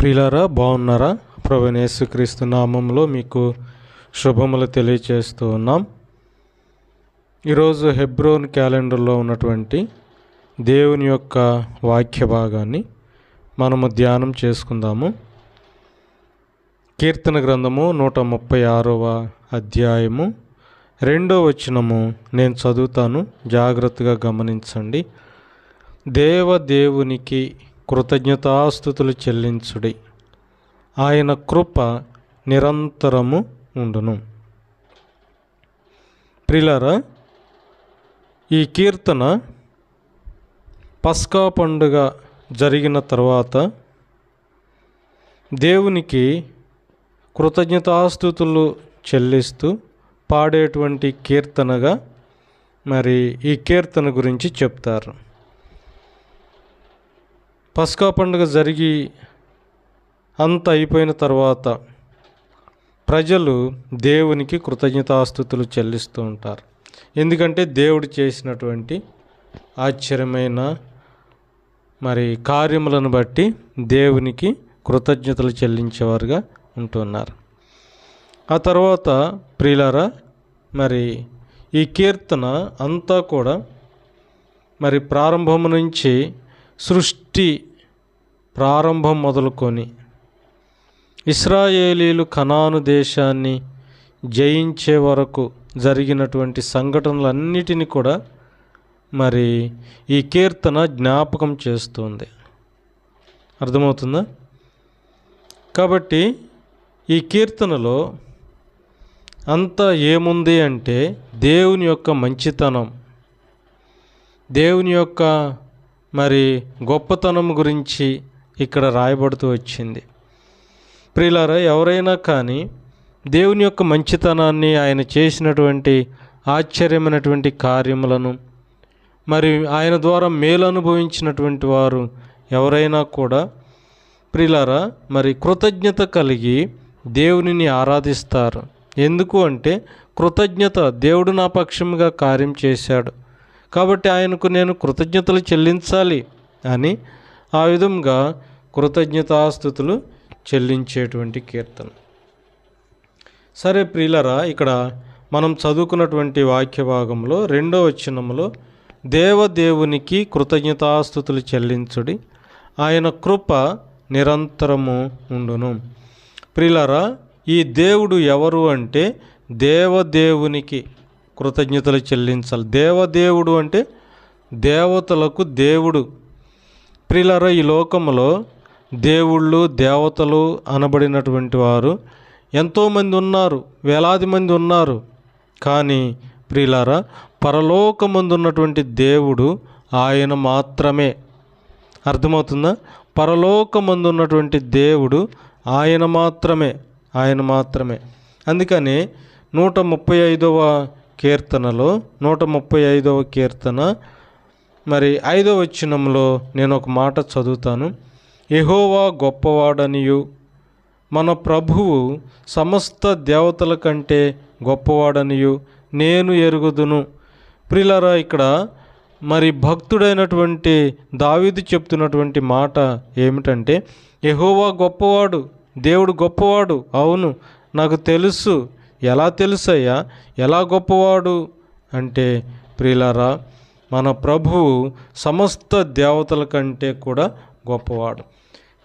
ప్రియులారా బాగున్నారా? ప్రభుని నామంలో మీకు శుభములు తెలియచేస్తూ ఉన్నాం. ఈరోజు హెబ్రోన్ క్యాలెండర్లో ఉన్నటువంటి దేవుని యొక్క వాక్య భాగాన్ని మనము ధ్యానం చేసుకుందాము. కీర్తన గ్రంథము నూట ముప్పై ఆరవ అధ్యాయము రెండో వచనము నేను చదువుతాను. జాగ్రత్తగా గమనించండి. దేవదేవునికి కృతజ్ఞతాస్థుతులు చెల్లించుడి. ఆయన కృప నిరంతరము ఉండును. ప్రిలరా ఈ కీర్తన పస్కా పండుగ జరిగిన తర్వాత దేవునికి కృతజ్ఞతాస్థుతులు చెల్లిస్తూ పాడేటువంటి కీర్తనగా మరి ఈ కీర్తన గురించి చెప్తారు. పస్కా పండుగ జరిగి అంత అయిపోయిన తర్వాత ప్రజలు దేవునికి కృతజ్ఞతాస్థుతులు చెల్లిస్తూ ఉంటారు. ఎందుకంటే దేవుడు చేసినటువంటి ఆశ్చర్యమైన మరి కార్యములను బట్టి దేవునికి కృతజ్ఞతలు చెల్లించేవారుగా ఉంటున్నారు. ఆ తర్వాత ప్రియులారా మరి ఈ కీర్తన అంతా కూడా మరి ప్రారంభం నుంచి సృష్టి ప్రారంభం మొదలుకొని ఇస్రాయేలీలు కనాను దేశాన్ని జయించే వరకు జరిగినటువంటి సంఘటనలన్నిటిని కూడా మరి ఈ కీర్తన జ్ఞాపకం చేస్తుంది. అర్థమవుతుందా? కాబట్టి ఈ కీర్తనలో అంతా ఏముంది అంటే దేవుని యొక్క మంచితనం దేవుని యొక్క మరి గొప్పతనం గురించి ఇక్కడ రాయబడుతూ వచ్చింది. ప్రియులారా ఎవరైనా కానీ దేవుని యొక్క మంచితనాన్ని ఆయన చేసినటువంటి ఆశ్చర్యమైనటువంటి కార్యములను మరి ఆయన ద్వారా మేలు అనుభవించినటువంటి వారు ఎవరైనా కూడా ప్రిలారా మరి కృతజ్ఞత కలిగి దేవునిని ఆరాధిస్తారు. ఎందుకు అంటే కృతజ్ఞత దేవుడు నా పక్షముగా కార్యం చేశాడు. కాబట్టి ఆయనకు నేను కృతజ్ఞతలు చెల్లించాలి అని ఆ విధంగా కృతజ్ఞతాస్థుతులు చెల్లించేటువంటి కీర్తన. సరే ప్రియులరా ఇక్కడ మనం చదువుకున్నటువంటి వాక్య భాగంలో రెండో వచనంలో దేవదేవునికి కృతజ్ఞతాస్థుతులు చెల్లించుడి ఆయన కృప నిరంతరము ఉండును. ప్రిలరా ఈ దేవుడు ఎవరు అంటే దేవదేవునికి కృతజ్ఞతలు చెల్లించాలి. దేవదేవుడు అంటే దేవతలకు దేవుడు. ప్రిలర ఈ లోకంలో దేవుళ్ళు దేవతలు అనబడినటువంటి వారు ఎంతోమంది ఉన్నారు వేలాది మంది ఉన్నారు. కానీ ప్రియులారా పరలోకమందు ఉన్నటువంటి దేవుడు ఆయన మాత్రమే. అర్థమవుతుందా? పరలోకమందు ఉన్నటువంటి దేవుడు ఆయన మాత్రమే ఆయన మాత్రమే. అందుకని నూట ముప్పై ఐదవ కీర్తనలో నూట ముప్పై ఐదవ కీర్తన. మరి ఐదవ వచనంలో నేను ఒక మాట చదువుతాను. ఎహోవా గొప్పవాడనియు. మన ప్రభువు సమస్త దేవతల కంటే గొప్పవాడనియు. నేను ఎరుగుదును. ప్రిలరా ఇక్కడ మరి భక్తుడైనటువంటి దావీదు చెప్తున్నటువంటి మాట ఏమిటంటే ఎహోవా గొప్పవాడు దేవుడు గొప్పవాడు అవును నాకు తెలుసు ఎలా తెలుసయ్యా? ఎలా గొప్పవాడు? అంటే ప్రియులారా మన ప్రభువు సమస్త దేవతల కంటే కూడా గొప్పవాడు.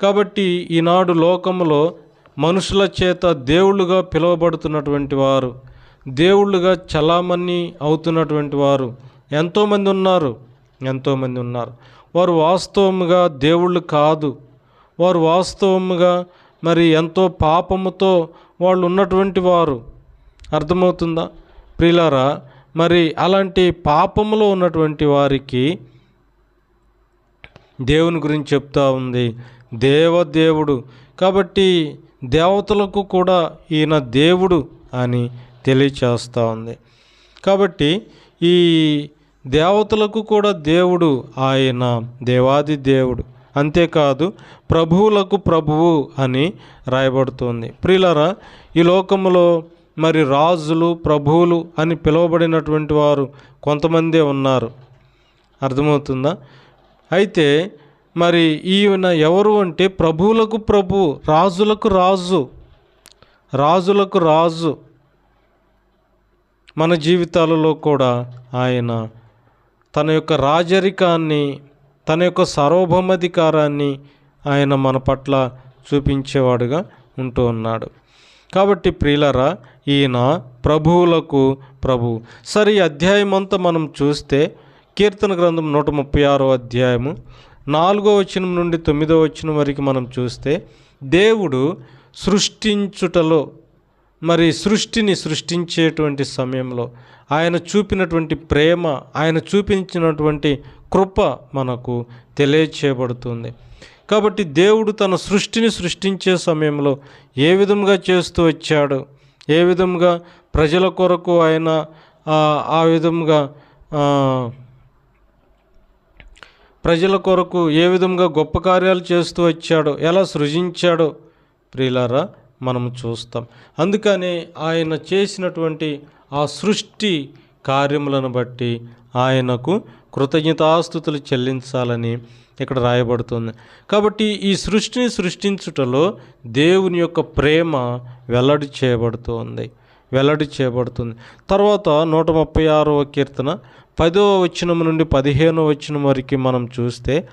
కాబట్టి ఈనాడు లోకంలో మనుషుల చేత దేవుళ్ళుగా పిలువబడుతున్నటువంటి వారు దేవుళ్ళుగా చలామణి అవుతున్నటువంటి వారు ఎంతోమంది ఉన్నారు? ఎంతోమంది ఉన్నారు. వారు వాస్తవముగా దేవుళ్ళు కాదు. వారు వాస్తవముగా మరి ఎంతో పాపముతో వాళ్ళు ఉన్నటువంటి వారు. అర్థమవుతుందా? ప్రియులారా మరి అలాంటి పాపములో ఉన్నటువంటి వారికి దేవుని గురించి చెప్తా ఉంది. దేవదేవుడు. కాబట్టి దేవతలకు కూడా ఈయన దేవుడు అని తెలియచేస్తూ ఉంది. కాబట్టి ఈ దేవతలకు కూడా దేవుడు ఆయన దేవాది దేవుడు. అంతేకాదు ప్రభువులకు ప్రభువు అని రాయబడుతుంది. ప్రిలరా ఈ లోకంలో మరి రాజులు ప్రభువులు అని పిలువబడినటువంటి వారు కొంతమందే ఉన్నారు. అర్థమవుతుందా? అయితే మరి ఈయన ఎవరు అంటే ప్రభువులకు ప్రభు రాజులకు రాజు రాజులకు రాజు మన జీవితాలలో కూడా ఆయన తన యొక్క రాజరికాన్ని తన యొక్క సార్వభౌమాధికారాన్ని ఆయన మన పట్ల చూపించేవాడుగా ఉంటూ ఉన్నాడు. కాబట్టి ప్రియులరా ఈయన ప్రభువులకు ప్రభు. సరే ఈ అధ్యాయం అంతా మనం చూస్తే కీర్తన గ్రంథం నూట ముప్పై ఆరో అధ్యాయము నాలుగో వచనం నుండి తొమ్మిదో వచనం వరకు మనం చూస్తే దేవుడు సృష్టించుటలో మరి సృష్టిని సృష్టించేటువంటి సమయంలో ఆయన చూపినటువంటి ప్రేమ ఆయన చూపించినటువంటి కృప మనకు తెలియచేయబడుతుంది. కాబట్టి దేవుడు తన సృష్టిని సృష్టించే సమయంలో ఏ విధంగా చేస్తూ వచ్చాడు? ఏ విధంగా ప్రజల కొరకు ఆయన ఆ, విధంగా ప్రజల కొరకు ఏ విధంగా గొప్ప కార్యాలు చేస్తూ వచ్చాడో ఎలా సృజించాడో ప్రియులారా మనం చూస్తాం. అందుకని ఆయన చేసినటువంటి ఆ సృష్టి కార్యములను బట్టి ఆయనకు కృతజ్ఞతాస్థుతులు చెల్లించాలని ఇక్కడ రాయబడుతుంది. కాబట్టి ఈ సృష్టిని సృష్టించుటలో దేవుని యొక్క ప్రేమ వెల్లడి చేయబడుతుంది. వెల్లడి చేయబడుతుంది. తర్వాత నూట ముప్పై ఆరవ కీర్తన పదవ వచనం నుండి పదిహేనవ వచనం వరకు మనం చూస్తే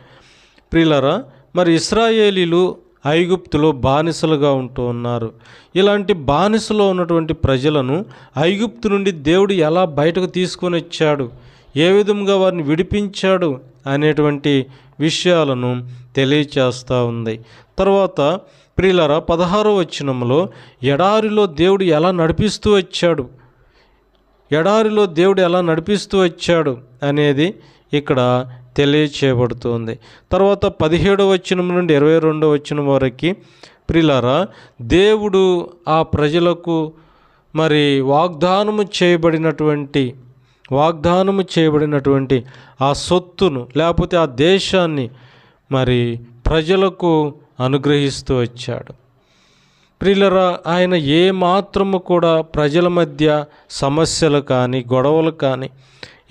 ప్రియులరా మరి ఇస్రాయేలీలు ఐగుప్తులో బానిసలుగా ఉంటూ ఉన్నారు. ఇలాంటి బానిసలో ఉన్నటువంటి ప్రజలను ఐగుప్తు నుండి దేవుడు ఎలా బయటకు తీసుకొని వచ్చాడు? ఏ విధంగా వారిని విడిపించాడు అనేటువంటి విషయాలను తెలియచేస్తూ ఉంది. తర్వాత ప్రిలర పదహారో వచ్చినంలో ఎడారిలో దేవుడు ఎలా నడిపిస్తూ వచ్చాడు? ఎడారిలో దేవుడు ఎలా నడిపిస్తూ వచ్చాడు అనేది ఇక్కడ తెలియచేయబడుతుంది. తర్వాత పదిహేడో వచనం నుండి ఇరవై రెండవ వచనం వరకు ప్రిలారా దేవుడు ఆ ప్రజలకు మరి వాగ్దానము చేయబడినటువంటి వాగ్దానము చేయబడినటువంటి ఆ సొత్తును లేకపోతే ఆ దేశాన్ని మరి ప్రజలకు అనుగ్రహిస్తూ వచ్చాడు. ప్రియులరా ఆయన ఏ మాత్రము కూడా ప్రజల మధ్య సమస్యలు కానీ గొడవలు కానీ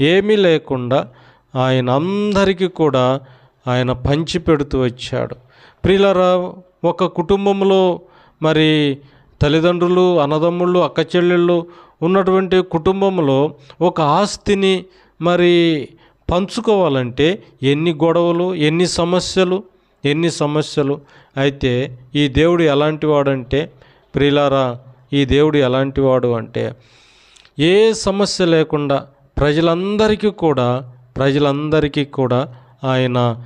ఏమీ లేకుండా ఆయన అందరికీ కూడా ఆయన పంచిపెడుతూ వచ్చాడు. ప్రియులరా ఒక కుటుంబంలో మరి తల్లిదండ్రులు అన్నదమ్ముళ్ళు అక్క చెల్లెళ్ళు ఉన్నటువంటి కుటుంబంలో ఒక ఆస్తిని మరి పంచుకోవాలంటే ఎన్ని గొడవలు ఎన్ని సమస్యలు ఎన్ని సమస్యలు? అయితే ఈ దేవుడు ఎలాంటి వాడంటే ప్రిలారా ఈ దేవుడు ఎలాంటి వాడు అంటే ఏ సమస్య లేకుండా ప్రజలందరికీ కూడా ప్రజలందరికీ కూడా ఆయన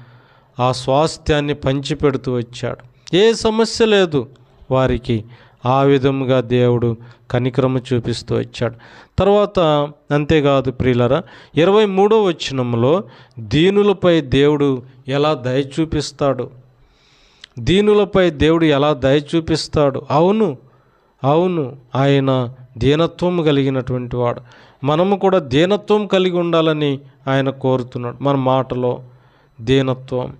ఆ స్వాస్థ్యాన్ని పంచిపెడుతూ వచ్చాడు. ఏ సమస్య లేదు వారికి. ఆ విధముగా దేవుడు కనికరము చూపిస్తూ వచ్చాడు. తర్వాత అంతేకాదు ప్రియులరా ఇరవై మూడో వచ్చినంలో దీనులపై దేవుడు ఎలా దయ చూపిస్తాడు? దీనులపై దేవుడు ఎలా దయ చూపిస్తాడు? అవును అవును ఆయన దీనత్వం కలిగినటువంటి వాడు. మనము కూడా దీనత్వం కలిగి ఉండాలని ఆయన కోరుతున్నాడు. మన మాటలో దీనత్వం.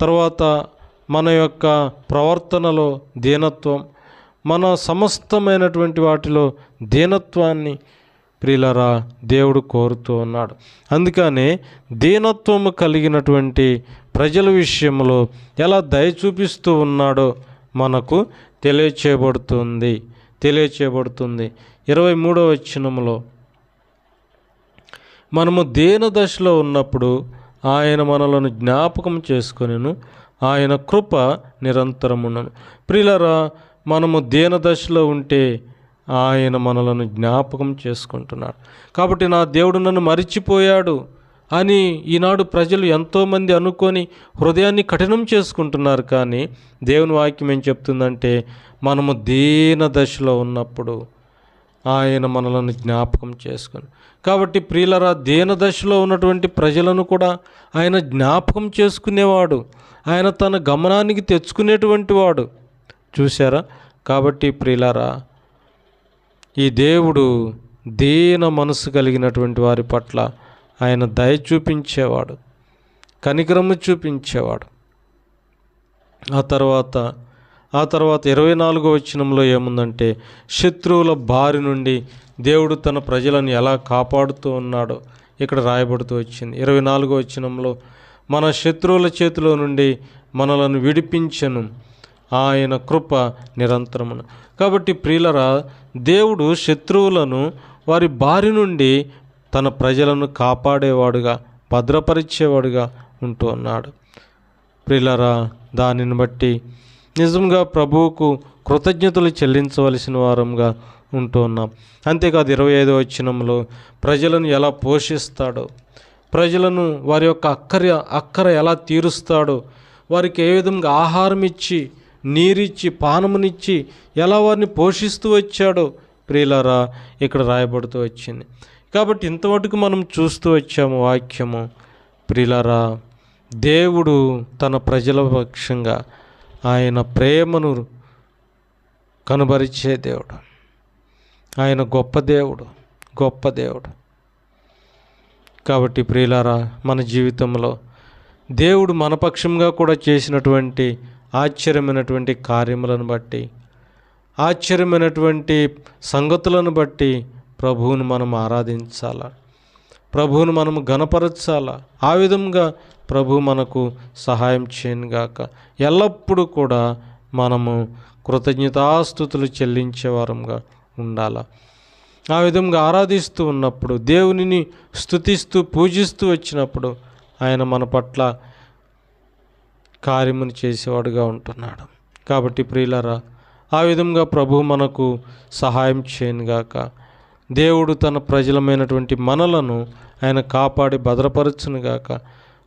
తర్వాత మన యొక్క ప్రవర్తనలో దీనత్వం. మన సమస్తమైనటువంటి వాటిలో దీనత్వాన్ని ప్రియులరా దేవుడు కోరుతూ ఉన్నాడు. అందుకనే దీనత్వము కలిగినటువంటి ప్రజల విషయంలో ఎలా దయ చూపిస్తూ ఉన్నాడో మనకు తెలియచేయబడుతుంది. తెలియచేయబడుతుంది. ఇరవై మూడవ వచనంలో మనము దేన దశలో ఉన్నప్పుడు ఆయన మనలను జ్ఞాపకం చేసుకొనిను ఆయన కృప నిరంతరమున్నను ప్రిలరా మనము దీనదశలో ఉంటే ఆయన మనలను జ్ఞాపకం చేసుకుంటున్నాడు. కాబట్టి నా దేవుడు నన్ను మరిచిపోయాడు అని ఈనాడు ప్రజలు ఎంతోమంది అనుకొని హృదయాన్ని కఠినం చేసుకుంటున్నారు. కానీ దేవుని వాక్యం ఏం చెప్తుందంటే మనము దీన దశలో ఉన్నప్పుడు ఆయన మనలను జ్ఞాపకం చేసుకుని. కాబట్టి ప్రియులరా దీన దశలో ఉన్నటువంటి ప్రజలను కూడా ఆయన జ్ఞాపకం చేసుకునేవాడు. ఆయన తన గమనానికి తెచ్చుకునేటువంటి వాడు. చూశారా? కాబట్టి ప్రియులారా ఈ దేవుడు దీన మనసు కలిగినటువంటి వారి పట్ల ఆయన దయ చూపించేవాడు కనికరము చూపించేవాడు. ఆ తర్వాత ఆ తర్వాత ఇరవై నాలుగో వచనంలో ఏముందంటే శత్రువుల బారి నుండి దేవుడు తన ప్రజలను ఎలా కాపాడుతూ ఉన్నాడో ఇక్కడ రాయబడుతూ వచ్చింది. ఇరవై నాలుగో వచనంలో మన శత్రువుల చేతిలో నుండి మనలను విడిపించను ఆయన కృప నిరంతరమును. కాబట్టి ప్రియులరా దేవుడు శత్రువులను వారి బారి నుండి తన ప్రజలను కాపాడేవాడుగా భద్రపరిచేవాడుగా ఉంటూ ఉన్నాడు. ప్రియులరా దానిని బట్టి నిజంగా ప్రభువుకు కృతజ్ఞతలు చెల్లించవలసిన వారంగా ఉంటూ ఉన్నాం. అంతేకాదు ఇరవై ఐదో వచ్చినంలో ప్రజలను ఎలా పోషిస్తాడో ప్రజలను వారి యొక్క అక్కర అక్కర ఎలా తీరుస్తాడో వారికి ఏ విధంగా ఆహారం ఇచ్చి నీరిచ్చి పానమునిచ్చి ఎలా వారిని పోషిస్తూ వచ్చాడో ప్రియులారా ఇక్కడ రాయబడుతూ వచ్చింది. కాబట్టి ఇంతవరకు మనం చూస్తూ వచ్చాము వాక్యము. ప్రియులారా దేవుడు తన ప్రజల పక్షంగా ఆయన ప్రేమను కనుబరిచే దేవుడు. ఆయన గొప్ప దేవుడు గొప్ప దేవుడు. కాబట్టి ప్రియులారా మన జీవితంలో దేవుడు మన పక్షంగా కూడా చేసినటువంటి ఆశ్చర్యమైనటువంటి కార్యములను బట్టి ఆశ్చర్యమైనటువంటి సంగతులను బట్టి ప్రభువును మనం ఆరాధించాలా. ప్రభువును మనం గణపరచాలా ఆ విధంగా ప్రభు మనకు సహాయం చేయనుగాక. ఎల్లప్పుడూ కూడా మనము కృతజ్ఞతాస్థుతులు చెల్లించేవారంగా ఉండాలా. ఆ విధంగా ఆరాధిస్తూ ఉన్నప్పుడు దేవునిని స్థుతిస్తూ పూజిస్తూ వచ్చినప్పుడు ఆయన మన పట్ల కార్యమును చేసేవాడుగా ఉంటున్నాడు. కాబట్టి ప్రియులరా ఆ విధంగా ప్రభు మనకు సహాయం చేయనుగాక దేవుడు తన ప్రజలమైనటువంటి మనలను ఆయన కాపాడి భద్రపరచునుగాక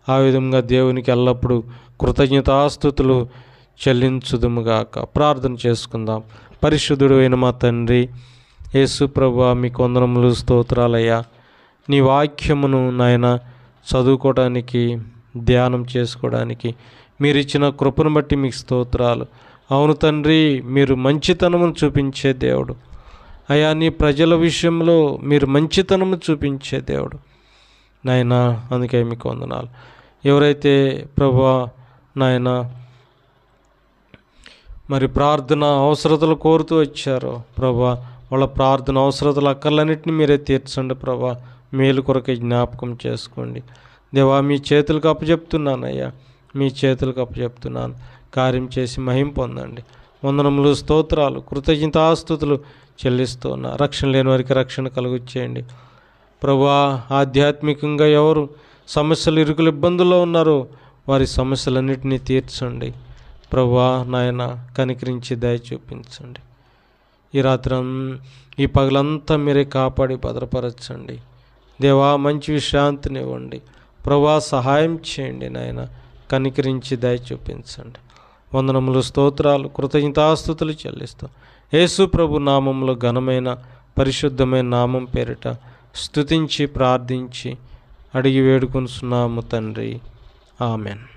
ఆ విధంగా దేవునికి ఎల్లప్పుడూ కృతజ్ఞతాస్థుతులు చెల్లించుదుముగాక ప్రార్థన చేసుకుందాం. పరిశుద్ధుడు అయిన మా తండ్రి యేసు ప్రభు మీకు వందనములు స్తోత్రాలయ్యా. నీ వాక్యమును నాయన చదువుకోవడానికి ధ్యానం చేసుకోవడానికి మీరు ఇచ్చిన కృపను బట్టి మీకు స్తోత్రాలు. అవును తండ్రి మీరు మంచితనమును చూపించే దేవుడు. అయా నీ ప్రజల విషయంలో మీరు మంచితనము చూపించే దేవుడు. నాయన అందుకే మీకు వందనాలు. ఎవరైతే ప్రభా నాయన మరి ప్రార్థన అవసరతలు కోరుతూ వచ్చారో ప్రభా వాళ్ళ ప్రార్థన అవసరతలు అక్కర్లన్నింటినీ మీరే తీర్చండి ప్రభా. మేలు కొరకే జ్ఞాపకం చేసుకోండి. దేవా మీ చేతులకు అప్పచెప్తున్నానయ్యా. మీ చేతులకు అప్పచెప్తున్నాను. కార్యం చేసి మహిం పొందండి. వందనములు స్తోత్రాలు కృతజ్ఞతాస్థుతులు చెల్లిస్తున్నా. రక్షణ లేని వారికి రక్షణ కలుగు చేయండి ప్రభా ఆధ్యాత్మికంగా ఎవరు సమస్యలు ఇరుకులు ఇబ్బందుల్లో ఉన్నారో వారి సమస్యలన్నింటినీ తీర్చండి. ప్రభా నాయన కనికరించి దయ చూపించండి. ఈ రాత్రి ఈ పగలంతా మీరే కాపాడి భద్రపరచండి. దేవా మంచి విశ్రాంతిని ఇవ్వండి ప్రభా సహాయం చేయండి నాయన. కనికరించి దయ చూపించండి. వందనములు స్తోత్రాలు కృతజ్ఞతాస్థుతులు చెల్లిస్తాం. యేసు ప్రభు నామంలో ఘనమైన పరిశుద్ధమైన నామం పేరిట స్తుతించి ప్రార్థించి అడిగి వేడుకొనిస్తున్నాము తండ్రి. ఆమెన్.